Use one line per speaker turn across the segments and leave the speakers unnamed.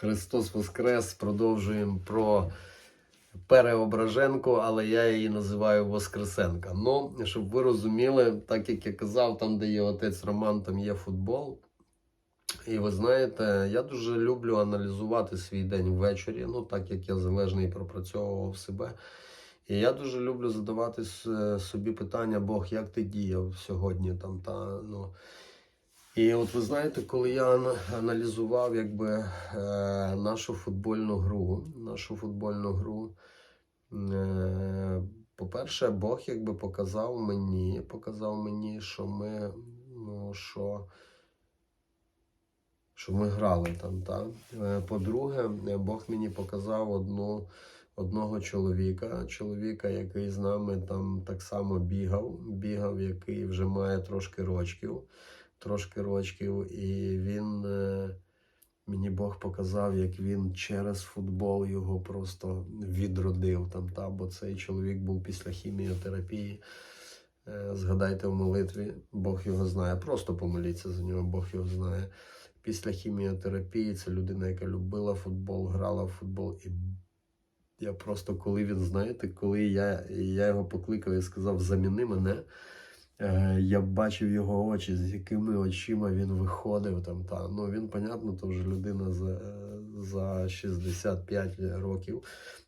Христос Воскрес. Продовжуємо про Переображенку, але я її називаю Воскресенка. Ну, щоб ви розуміли, так як я казав, там, де є отець Роман, там є футбол. І ви знаєте, я дуже люблю аналізувати свій день ввечері, ну так як я залежний пропрацьовував себе. І я дуже люблю задавати собі питання, Бог, як ти діяв сьогодні там та ну. І от ви знаєте, коли я аналізував якби е, нашу футбольну гру, нашу футбольну гру, е, по-перше, Бог якби показав мені, показав мені, що ми, ну, що, що ми грали там. Та? Е, По-друге, Бог мені показав одну, одного чоловіка, чоловіка, який з нами там так само бігав, бігав, який вже має трошки рочків трошки рочків, і він е, мені Бог показав, як він через футбол його просто відродив там. Та, бо цей чоловік був після хіміотерапії. Е, Згадайте в молитві, Бог його знає. Просто помоліться за нього, Бог його знає. Після хіміотерапії це людина, яка любила футбол, грала в футбол. І я просто, коли він, знаєте, коли я, я його покликав і сказав, заміни мене. Е, Я бачив його очі, з якими очима він виходив там. Та. Ну, він, понятно, то вже людина за, е, за 65 років,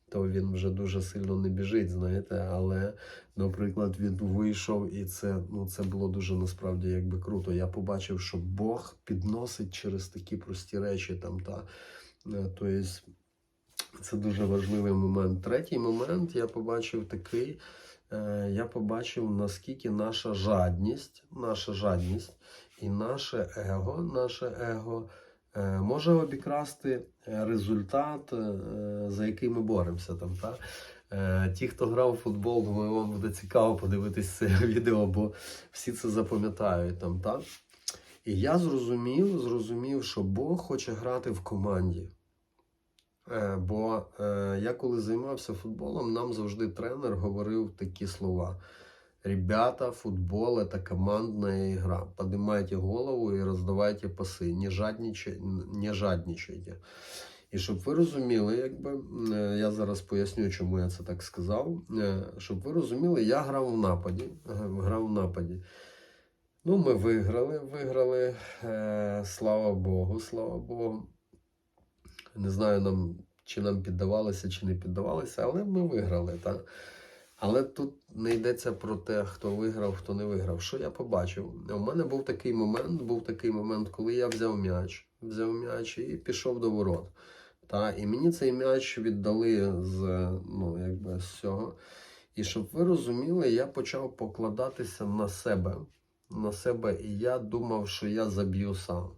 то він вже дуже сильно не біжить, знаєте. Але, наприклад, він вийшов, і це, ну, це було дуже насправді якби круто. Я побачив, що Бог підносить через такі прості речі там. Та. Тобто, це дуже важливий момент. Третій момент я побачив такий я побачив, наскільки наша жадність, наша жадність і наше его, наше его е, може обікрасти е, результат, е, за який ми боремося. Там, та? Е, Ті, хто грав у футбол, думаю, вам буде цікаво подивитись це відео, бо всі це запам'ятають там, та? І я зрозумів, зрозумів, що Бог хоче грати в команді. Е, Бо е, я коли займався футболом, нам завжди тренер говорив такі слова. Ребята, футбол это командная игра. Поднимайте голову і роздавайте паси. Не жадничайте. Не жадничайте. І щоб ви розуміли, якби е, я зараз поясню, чому я це так сказав. Щоб ви розуміли, я грав в нападі. Грав в нападі. Ну, ми виграли, виграли. Слава Богу, слава Богу. Не знаю, нам, чи нам піддавалося, чи не піддавалося, але ми виграли. Так? Але тут не йдеться про те, хто виграв, хто не виграв. Що я побачив? У мене був такий момент, був такий момент, коли я взяв м'яч, взяв м'яч і пішов до ворот. Та? І мені цей м'яч віддали з, ну, якби, з цього. І щоб ви розуміли, я почав покладатися на себе. На себе, і я думав, що я заб'ю сам.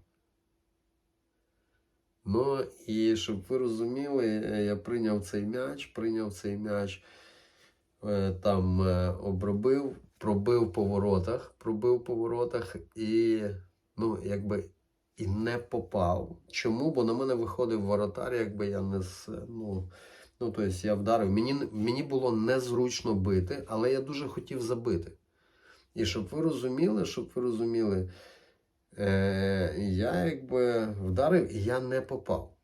Ну і щоб ви розуміли, е, я прийняв цей м'яч, прийняв цей м'яч, е, там е, обробив, пробив по воротах, пробив по воротах і, ну, якби, і не попав. Чому? Бо на мене виходив воротар, якби я не. Ну, ну тобто я вдарив. Мені, мені було незручно бити, але я дуже хотів забити. І щоб ви розуміли, щоб ви розуміли. Е, я якби вдарив і я не попав.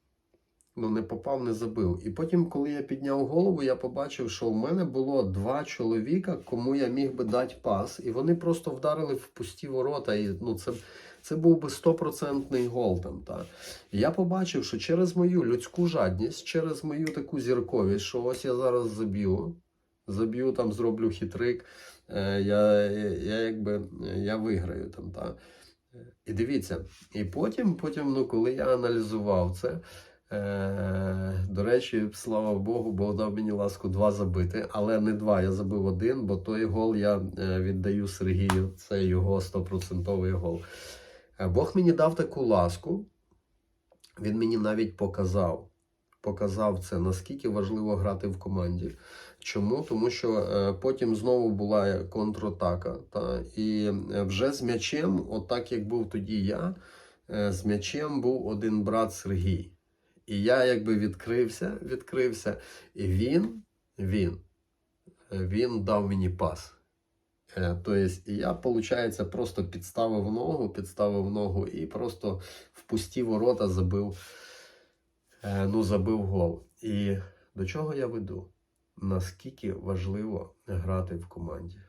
Ну, не попав, не забив. І потім, коли я підняв голову, я побачив, що в мене було два чоловіка, кому я міг би дати пас, і вони просто вдарили в пусті ворота. І ну, це, це був би стопроцентний гол там. Та. І я побачив, що через мою людську жадність, через мою таку зірковість, що ось я зараз заб'ю, заб'ю там, зроблю хитрик, е, я, я, якби, я виграю там. Та. І дивіться, і потім, потім, ну, коли я аналізував це, е, до речі, слава Богу, Бог дав мені ласку два забити, але не два, я забив один, бо той гол я е, віддаю Сергію, це його стопроцентовий гол. Е, Бог мені дав таку ласку, він мені навіть показав. Показав це, наскільки важливо грати в команді. Чому? Тому що е, потім знову була контратака. Та, і е, вже з м'ячем, отак як був тоді я, е, з м'ячем був один брат Сергій. І я якби відкрився, відкрився, і він, він, е, він дав мені пас. Тобто, я, виходить, просто підставив ногу, підставив ногу і просто в пусті ворота забив ну, забив гол. І до чого я веду? Наскільки важливо грати в команді?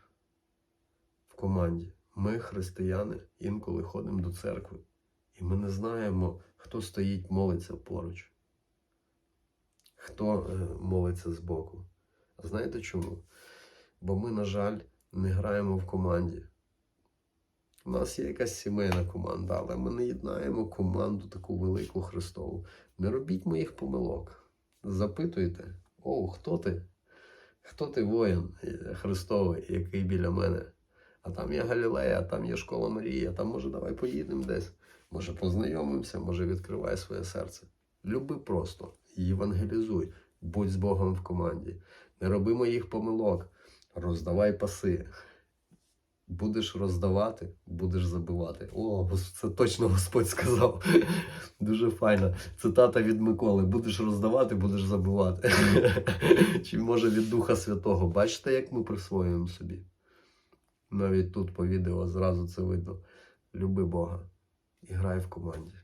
В команді. Ми, християни, інколи ходимо до церкви, і ми не знаємо, хто стоїть, молиться поруч, хто е, молиться збоку. Знаєте чому? Бо ми, на жаль, не граємо в команді. У нас є якась сімейна команда, але ми не єднаємо команду таку велику Христову. Не робіть моїх помилок. Запитуйте, о, хто ти? Хто ти воїн е, Христовий, який біля мене? А там є Галілея, а там є школа Марії, а там, може, давай поїдемо десь. Може, познайомимося, може, відкривай своє серце. Люби просто, євангелізуй, будь з Богом в команді. Не роби моїх помилок, роздавай паси. Будеш роздавати, будеш забивати. О, це точно Господь сказав. Дуже файна цитата від Миколи: будеш роздавати, будеш забивати. Чи може від Духа Святого? Бачите, як ми присвоюємо собі? Навіть тут по відео зразу це видно. Люби Бога і грай в команді.